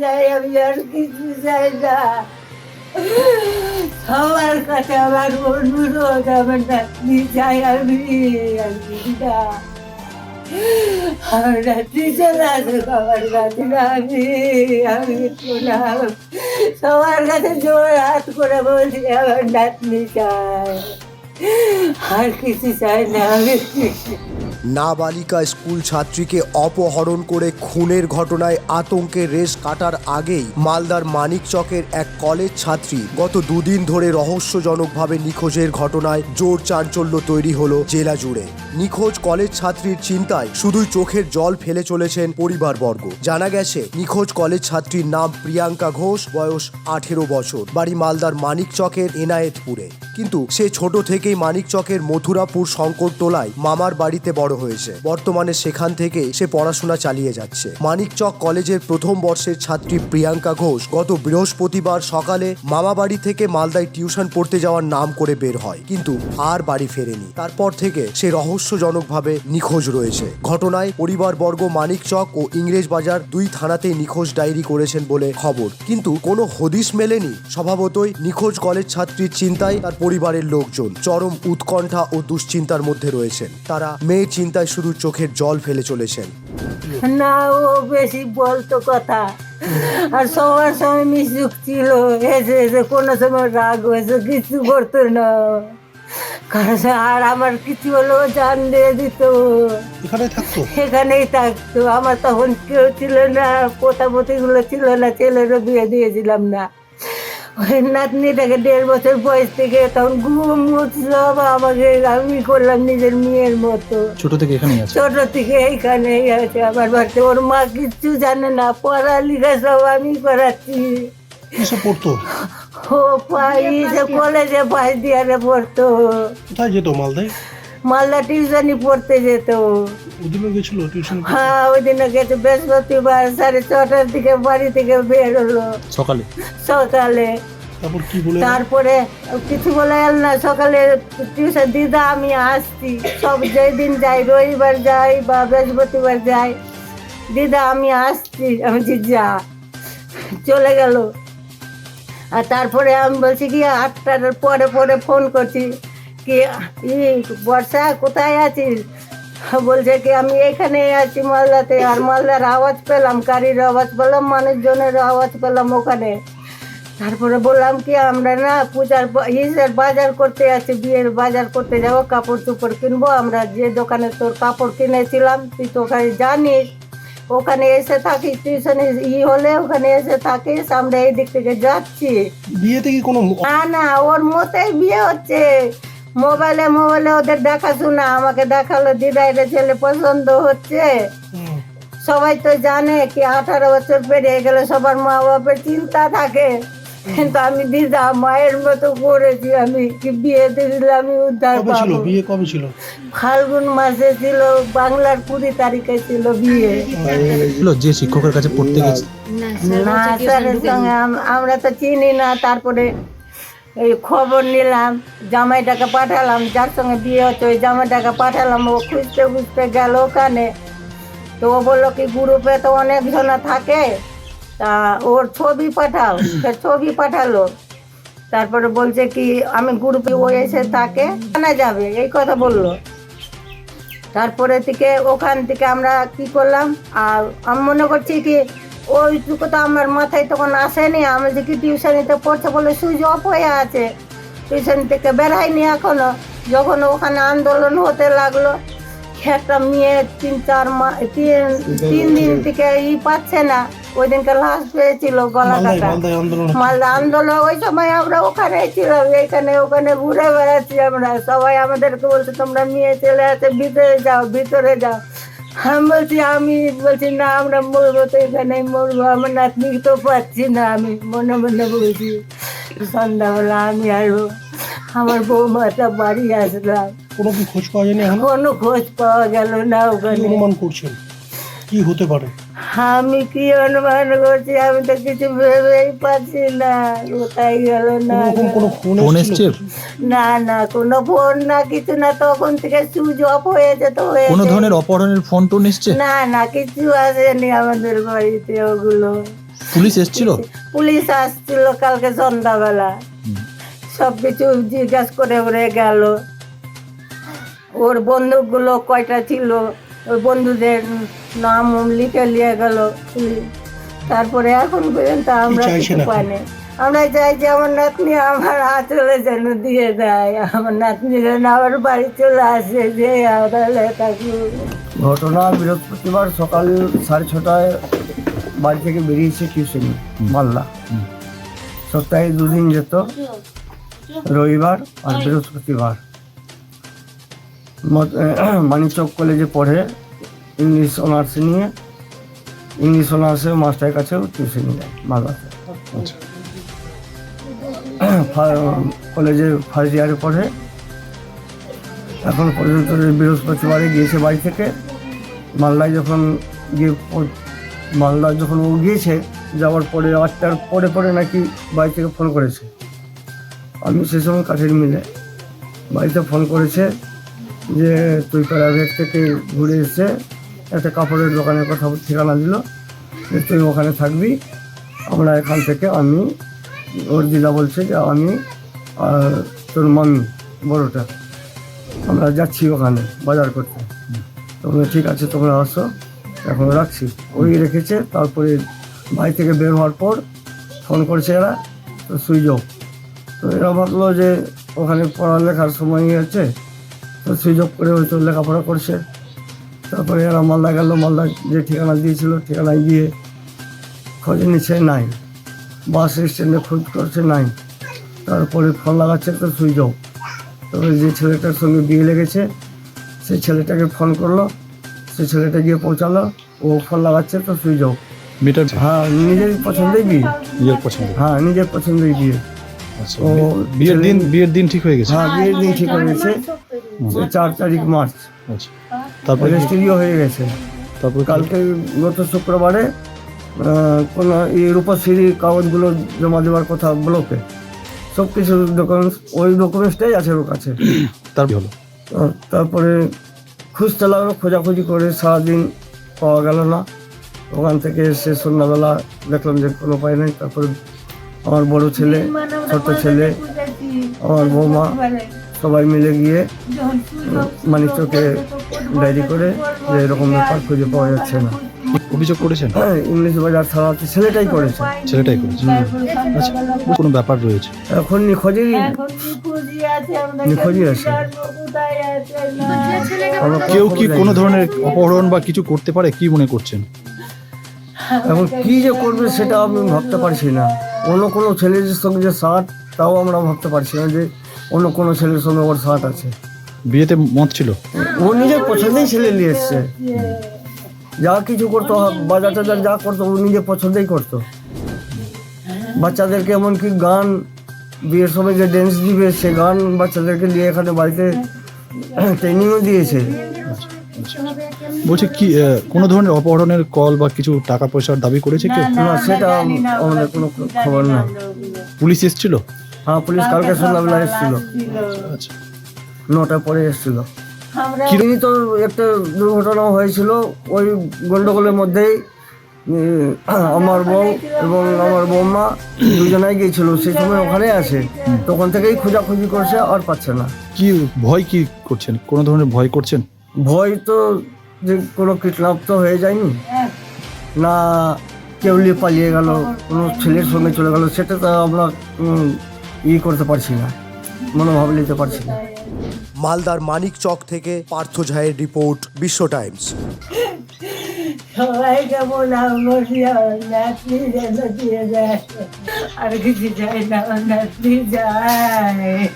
চাই আমি আর কিছু চাই না। সবার কাছে আমার অনুরোধ, আমার নাতনি চাই, আমি আর কিছু না। আমার নাতনি চলে আসুক, আমার কাছে আমি আমি কোনো সবার কাছে জোর হাত করে বলছি আমার নাতনি চাই। আর কিছু চাই না, আমি। নাবালিকা স্কুল ছাত্রীকে অপহরণ করে খুনের ঘটনায় আতঙ্কের রেশ কাটার আগেই মালদার মানিকচকের এক কলেজ ছাত্রী গত দুদিন ধরে রহস্যজনকভাবে নিখোঁজের ঘটনায় জোর চাঞ্চল্য তৈরি হলো জেলা জুড়ে। নিখোঁজ কলেজ ছাত্রীর চিন্তায় শুধুই চোখের জল ফেলে চলেছেন পরিবারবর্গ। জানা গেছে, নিখোঁজ কলেজ ছাত্রীর নাম প্রিয়াঙ্কা ঘোষ, বয়স আঠেরো বছর, বাড়ি মালদার মানিকচকের এনায়েতপুরে। কিন্তু সে ছোট থেকেই মানিকচকের মথুরাপুর শঙ্করটোলায় মামার বাড়িতে বড় হয়েছে। বর্তমানে সেখান থেকে সে পড়াশোনা চালিয়ে যাচ্ছে। মানিকচক কলেজের প্রথম বর্ষের ছাত্রী প্রিয়াঙ্কা ঘোষ গত বৃহস্পতিবার সকালে মামা বাড়ি থেকে মালদায় টিউশন পড়তে যাওয়ার নাম করে বের হয়, কিন্তু আর বাড়ি ফেরেনি। তারপর থেকে সে রহস্যজনকভাবে নিখোঁজ রয়েছে। ঘটনায় পরিবারবর্গ মানিকচক ও ইংরেজ বাজার দুই থানাতেই নিখোঁজ ডায়েরি করেছেন বলে খবর। কিন্তু কোনো হদিশ মেলেনি। স্বভাবতই নিখোঁজ কলেজ ছাত্রীর চিন্তায় তার পরিবারের লোকজন চরম উৎকণ্ঠা ও দুশ্চিন্তার মধ্যে রয়েছেন। তারা মেয়ে চিন্তায় শুধু চোখের জল ফেলে চলেছেন। না ও বেশি বলতো কথা। আর সবার সময় মিশুক ছিল। এসে এসে কোনো সময় রাগ হয়েছে কিছু করতো না। কারণ আর আমার কিছু হলেও জান দিয়ে দিত। থাকতো? এখানেই থাকতো। আমার তখন কেউ ছিল না পোতাপতিগুলো ছিল না ছেলেরও বিয়ে দিয়েছিলাম না। ওই নাতনিটাকে দেড় বছর বয়স থেকে তখন ঘুম সব আমাকে আমি করলাম নিজের মেয়ের মতো। ছোট থেকে এখানেই আছে? ছোট থেকে এইখানেই আছে আমার বাড়িতে ওর মা কিচ্ছু জানে না পড়ালেখা সব আমি করাচ্ছি। কিসে পড়তো? ও পাই যে কলেজে পাই দিয়ারে পড়তো। কোথায় যেত মালদায়? মালদা টিউশনই পড়তে যেত। ওদিনও গেছিল টিউশন হ্যাঁ ওই দিনে গেছে। বৃহস্পতিবার সাড়ে ছটার দিকে বাড়ি থেকে বের হলো। সকালে? সকালে। তারপর কি বলে? তারপরে কিছু বলে এল না সকালে টিউশন দিদা আমি আসছি। সব যেই দিন যাই রবিবার যাই বা বৃহস্পতিবার যাই দিদা আমি আসছি। আমি বলছি, যা। চলে গেল। আর তারপরে আমি বলছি কি আটটার পরে পরে ফোন করছি। কি বর্ষা কোথায় আছিস? বলছে কি আমি এখানে আছি মালদাতে আর মালদার আওয়াজ পেলাম গাড়ির আওয়াজ পেলাম মানুষজনের আওয়াজ পেলাম ওখানে। তারপরে বললাম কি আমরা না পূজার ইসের বাজার করতে আছি বিয়ের বাজার করতে যাব কাপড় চোপড় কিনবো। আমরা যে দোকানে তোর কাপড় কিনেছিলাম তুই তো ওখানে জানিস ওখানে এসে থাকিস টিউশনে ই হলে ওখানে এসে থাকিস আমরা এই দিক থেকে যাচ্ছি। বিয়েতে কি কোনো না না ওর মতেই বিয়ে হচ্ছে। মোবাইলে মোবাইলে ওদের দেখাশোনা আমাকে দেখাল দিদা এটা ছেলে পছন্দ হচ্ছে? সবাই তো জানে কি আঠারো বছর পেরিয়ে গেলে সবার মা বাপের চিন্তা থাকে। কিন্তু আমি দিদা মায়ের মতো করেছি আমি কি বিয়ে দিলে আমি উদ্ধার পাবো? বিয়ে কবে ছিল? ফাল্গুন মাসে ছিল বাংলার কুড়ি তারিখে ছিল বিয়ে। যে শিক্ষকের কাছে পড়তে গেছে? না স্যারের সঙ্গে আমরা তো চিনি না তারপরে এই খবর নিলাম, জামাইটাকে পাঠালাম, যার সঙ্গে বিয়ে হচ্ছে, ওই জামাইটাকে পাঠালাম, ও খুঁজতে খুঁজতে গেল ওখানে। তো ও বলল কি, গ্রুপে তো অনেক জনা থাকে, তা ওর ছবি পাঠাও, সে ছবি পাঠালো। তারপরে বলছে কি, আমি গ্রুপে ও এসে থাকে জানা যাবে, এই কথা বলল। তারপরে থেকে ওখান থেকে আমরা কি করলাম, আর আমি মনে করছি কি ওইটুকু তো আমার মাথায় তখন আসেনি। আমি যে কি টিউশনিতে পড়ছে বলে সুইচ অফ হয়ে আছে। টিউশন থেকে বেরাইনি এখনও। যখন ওখানে আন্দোলন হতে লাগল একটা মেয়ে তিন চার মাস তিন তিন দিন থেকে ই পাচ্ছে না। ওই দিনকে লাশ পেয়েছিল গলা কাটা। মালদা আন্দোলন। ওই সময় আমরা ওখানে ছিলাম। এখানে ওখানে ঘুরে বেড়াচ্ছি আমরা। সবাই আমাদেরকে বলছে তোমরা মেয়ে চলে আছে ভিতরে যাও ভিতরে যাও। আমি বলছি আমি বলছি না আমরা মরবো তো এখানে মরবো আমার নাতনি তো পাচ্ছি না আমি মনে মনে বলছি সন্ধ্যাবেলা আমি আরও আমার বৌমাটা বাড়ি আসলাম। কোনো কি খোঁজ পাওয়া যায়নি কোনো খোঁজ পাওয়া গেল না ওখানে। অনুমান করছেন? কি হতে পারে? আমি কি অনুমান করছি? আমি তো কিছু ভেবেই পাচ্ছি না। কোথায় গেল না ফোন এসছে না না কোনো ফোন না কিছু না তখন থেকে সুইচ অফ হয়েছে তো হয়েছে। কোনো ধরনের অপহরণের ফোন টোন এসছে? না না কিছু আসেনি আমাদের বাড়িতে ওগুলো। পুলিশ এসেছিল? পুলিশ আসছিল কালকে সন্ধ্যাবেলা। সব কিছু জিজ্ঞাসা করে করে গেল। ওর বন্দুকগুলো কয়টা ছিল? ওই বন্ধুদের নাম লিখে নিয়ে গেল। তারপরে এখন পর্যন্ত আমরা কিছু? পাইনি। আমরা চাইছি আমার নাতনি আমার আঁচলে যেন দিয়ে দেয়। আমার নাতনি যেন আবার বাড়ি চলে আসে যে আদালে থাকুক। ঘটনা বৃহস্পতিবার সকাল সাড়ে ছটায় বাড়ি থেকে বেরিয়েছে টিউশনি হুম। সপ্তাহে দুদিন যেত রবিবার আর বৃহস্পতিবার। মানিকচক কলেজে পড়ে ইংলিশ অনার্স নিয়ে ইংলিশ অনার্সে মাস্টারের কাছেও টিউশন দেয় মালদাতে আচ্ছা। কলেজে ফার্স্ট ইয়ারে পড়ে। এখন পর্যন্ত বৃহস্পতিবারে গিয়েছে বাড়ি থেকে মালদায় যখন গিয়ে মালদা যখন ও গিয়েছে যাওয়ার পরে আটটার পরে পরে নাকি বাড়ি থেকে ফোন করেছে। আমি সে সময় কাঠের মিলে বাড়িতে ফোন করেছে। যে তুই প্রাইভেট থেকে ঘুরে এসে একটা কাপড়ের দোকানের কথা ঠিকানা দিল, যে তুই ওখানে থাকবি। আমরা এখান থেকে আমি, ওর দিদা বলছে যে আমি আর তোর মামি বড়টা। আমরা যাচ্ছি ওখানে বাজার করতে। তোমরা ঠিক আছে, তোমরা আসো, এখন রাখছি। ওই রেখেছে, তারপরে বাড়ি থেকে বের হওয়ার পর ফোন করেছে এরা, তো সুইচ তো এরা ভাবলো যে ওখানে পড়ালেখার সময় আছে অফ করে হয়তো লেখাপড়া করছে। তারপরে এরা মালদা গেল মালদা যে ঠিকানা দিয়েছিল ঠিকানায় গিয়ে খোঁজ নিচ্ছে নাই। বাস স্ট্যান্ডে খোঁজ করছে নাই। তারপরে ফোন লাগাচ্ছে তো সুইচ অফ তবে যে ছেলেটার সঙ্গে বিয়ে লেগেছে সেই ছেলেটাকে ফোন করল সেই ছেলেটা গিয়ে পৌঁছালো ও ফোন লাগাচ্ছে তো সুইচ অফ হ্যাঁ নিজের পছন্দেই বিয়ে। নিজের পছন্দ হ্যাঁ নিজের পছন্দেই বিয়ে। আচ্ছা বিয়ের দিন বিয়ের দিন ঠিক হয়ে গেছে? হ্যাঁ বিয়ের দিন ঠিক হয়ে গেছে। চার তারিখ মার্চ। আচ্ছা। তারপরে রেজিস্ট্রিও হয়ে গেছে। তারপরে কালকে গত শুক্রবারে কোনো এই রূপশ্রী কাগজগুলো জমা দেওয়ার কথা ব্লকে। সব কিছু ডকুমেন্টস ওই ডকুমেন্টসটাই আছে ওর কাছে। তারপরে হলো? তারপরে খুঁজতে লাগল খোঁজাখুঁজি করে সারাদিন পাওয়া গেল না। ওখান থেকে এসে সন্ধ্যাবেলা দেখলাম যে কোনো উপায় নেই তারপরে আমার বড় ছেলে ছোট ছেলে আমার বৌমা সবাই মিলে গিয়ে মানিকচকে ডায়েরি করে যে এরকম ব্যাপার খুঁজে পাওয়া যাচ্ছে না। অভিযোগ করেছেন? হ্যাঁ ইংলিশ বাজার থানাতে ছেলেটাই করেছে। ছেলেটাই করেছে। আচ্ছা কোনো ব্যাপার রয়েছে? এখন নিখোঁজেরই নিখোঁজই আছে নিখোঁজই আছে। কেউ কি কোনো ধরনের অপহরণ বা কিছু করতে পারে? কি মনে করছেন? এখন কি যে করবে সেটা আমি ভাবতে পারছি না। অন্য কোনো ছেলের সঙ্গে যে শার্ট তাও আমরা ভাবতে পারছি না যে অন্য কোনো ছেলের সঙ্গে ওর শার্ট আছে। বিয়েতে মত ছিল? ও নিজের পছন্দেই ছেলে নিয়ে এসছে। যা কিছু করতো বাজার টাজার যা করতো ও নিজের পছন্দেই করতো। বাচ্চাদেরকে এমনকি গান বিয়ের সময় যে ড্যান্স দিবে সে গান বাচ্চাদেরকে নিয়ে এখানে বাড়িতে ট্রেনিংও দিয়েছে। বলছে কি কোনো ধরনের অপহরণের কল বা কিছু টাকা পয়সার দাবি করেছে কি না সেটা আমাদের কোনো খবর নাই পুলিশ এসেছিল? হ্যাঁ পুলিশ কালকে সন্ধ্যাবেলা এসেছিল আচ্ছা। নটা পরে এসেছিল। আমরা কিরিনি তো একটা দুর্ঘটনা হয়েছিল ওই গন্ডগোলের মধ্যেই আমার বউ এবং আমার বৌমা দুজনাই গিয়েছিল। সেই সময় ওখানে আছে। তখন থেকেই খোঁজাখুঁজি করছে আর পাচ্ছে না। কি ভয় কি করছেন? কোনো ধরনের ভয় করছেন? ভয় তো যে কোনো কিডন্যাপ তো হয়ে যায়নি? না কেউ নিয়ে পালিয়ে গেল কোনো ছেলের সঙ্গে চলে গেল সেটা তো আমরা ই করতে পারছি না মনোভাব নিতে পারছি না। মালদার মানিক চক থেকে পার্থ ঝায়ের রিপোর্ট বিশ্ব টাইমস। সবাইকে বললাম নাতনি যেন দিয়ে যায় আর কিছু চাই না নাতনি যায়